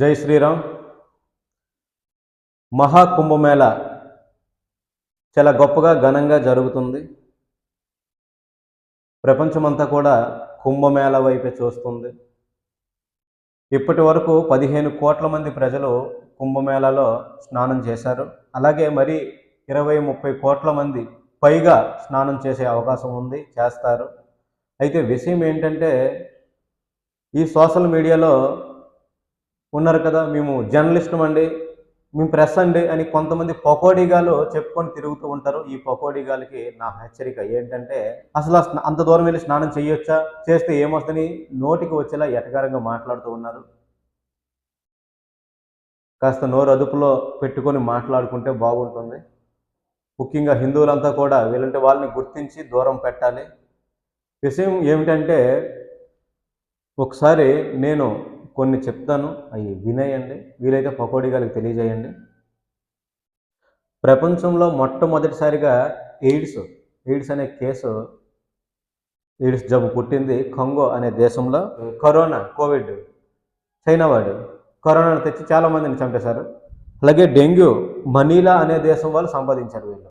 జై శ్రీరామ్. మహాకుంభమేళ చాలా గొప్పగా ఘనంగా జరుగుతుంది. ప్రపంచమంతా కూడా కుంభమేళ వైపే చూస్తుంది. ఇప్పటి వరకు పదిహేను కోట్ల మంది ప్రజలు కుంభమేళాలో స్నానం చేశారు. అలాగే మరి ఇరవై ముప్పై కోట్ల మంది పైగా స్నానం చేసే అవకాశం ఉంది చేస్తారు. అయితే విషయం ఏంటంటే ఈ సోషల్ మీడియాలో ఉన్నారు కదా మేము జర్నలిస్టు అండి మేము ప్రెస్ అండి అని కొంతమంది పకోడీగాలు చెప్పుకొని తిరుగుతూ ఉంటారు. ఈ పకోడీగాలకి నా హెచ్చరిక ఏంటంటే అసలు అంత దూరం వెళ్ళి స్నానం చేయొచ్చా? చేస్తే ఏమొస్తుంది? నోటికి వచ్చేలా ఎటకారంగా మాట్లాడుతూ ఉన్నారు. కాస్త నోరు అదుపులో పెట్టుకొని మాట్లాడుకుంటే బాగుంటుంది. ముఖ్యంగా హిందువులంతా కూడా వీళ్ళంటే వాళ్ళని గుర్తించి దూరం పెట్టాలి. విషయం ఏమిటంటే ఒకసారి నేను కొన్ని చెప్తాను అవి వినేయండి. వీలైతే పకోడీ గారికి తెలియజేయండి. ప్రపంచంలో మొట్టమొదటిసారిగా ఎయిడ్స్ ఎయిడ్స్ అనే కేసు ఎయిడ్స్ జబ్బు పుట్టింది కంగో అనే దేశంలో. కరోనా కోవిడ్ చైనా వాడు. కరోనాను తెచ్చి చాలా మందిని చంపేశారు. అలాగే డెంగ్యూ మనీలా అనే దేశం వాళ్ళు సంపాదించారు వీళ్ళు.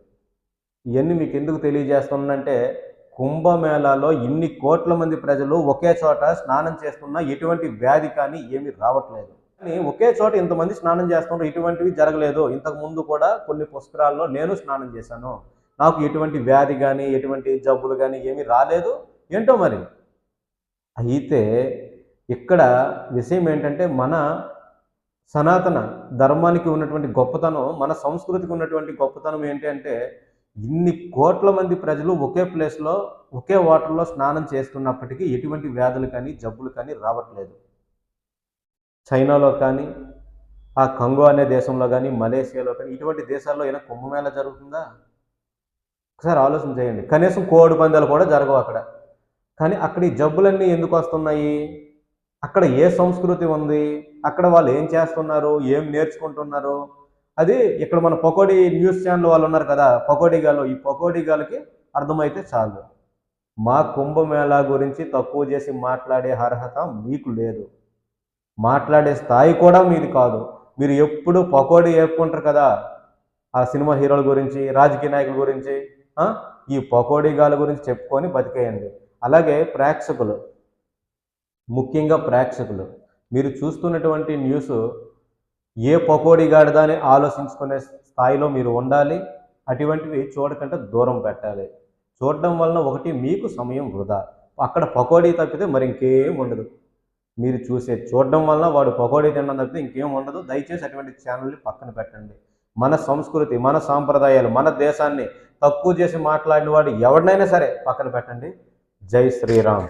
ఇవన్నీ మీకు ఎందుకు తెలియజేస్తున్నానంటే కుంభమేళాలో ఇన్ని కోట్ల మంది ప్రజలు ఒకే చోట స్నానం చేస్తున్నా ఎటువంటి వ్యాధి కానీ ఏమీ రావట్లేదు. కానీ ఒకే చోట ఇంతమంది స్నానం చేస్తున్నారు ఇటువంటివి జరగలేదు. ఇంతకు ముందు కూడా కొన్ని పుష్కరాల్లో నేను స్నానం చేశాను. నాకు ఎటువంటి వ్యాధి కానీ ఎటువంటి జబ్బులు కానీ ఏమీ రాలేదు. ఏంటో మరి? అయితే ఇక్కడ విషయం ఏంటంటే మన సనాతన ధర్మానికి ఉన్నటువంటి గొప్పతనం మన సంస్కృతికి ఉన్నటువంటి గొప్పతనం ఏంటి అంటే ఇన్ని కోట్ల మంది ప్రజలు ఒకే ప్లేస్లో ఒకే వాటర్లో స్నానం చేస్తున్నప్పటికీ ఎటువంటి వ్యాధులు కానీ జబ్బులు కానీ రావట్లేదు. చైనాలో కానీ ఆ కంగో అనే దేశంలో కానీ మలేషియాలో కానీ ఇటువంటి దేశాల్లో ఏమైనా కుంభమేళ జరుగుతుందా? ఒకసారి ఆలోచన చేయండి. కనీసం కోడి పందాలు కూడా జరగవు అక్కడ. కానీ అక్కడ ఈ జబ్బులన్నీ ఎందుకు వస్తున్నాయి? అక్కడ ఏ సంస్కృతి ఉంది? అక్కడ వాళ్ళు ఏం చేస్తున్నారు? ఏం నేర్చుకుంటున్నారు? అది ఇక్కడ మన పకోడీ న్యూస్ ఛానల్ వాళ్ళు ఉన్నారు కదా పకోడీ గాలు ఈ పకోడీ గాలకి అర్థమైతే చాలు. మా కుంభమేళా గురించి తక్కువ చేసి మాట్లాడే అర్హత మీకు లేదు. మాట్లాడే స్థాయి కూడా మీది కాదు. మీరు ఎప్పుడు పకోడీ వేపుకుంటారు కదా ఆ సినిమా హీరోల గురించి రాజకీయ నాయకుల గురించి ఈ పకోడీ గాల గురించి చెప్పుకొని బతికేయండి. అలాగే ప్రేక్షకులు ముఖ్యంగా ప్రేక్షకులు మీరు చూస్తున్నటువంటి న్యూస్ ఏ పకోడీ గాడిదని ఆలోచించుకునే స్థాయిలో మీరు ఉండాలి అటువంటివి చూడకంటే దూరం పెట్టాలి. చూడడం వలన ఒకటి మీకు సమయం వృధా. అక్కడ పకోడీ తప్పితే మరి ఇంకేం ఉండదు. మీరు చూసే చూడడం వలన వాడు పకోడీ తినడం తప్పితే ఇంకేం ఉండదు. దయచేసి అటువంటి ఛానల్ని పక్కన పెట్టండి. మన సంస్కృతి మన సాంప్రదాయాలు మన దేశాన్ని తక్కువ చేసి మాట్లాడిన వాడు ఎవరినైనా సరే పక్కన పెట్టండి. జై శ్రీరామ్.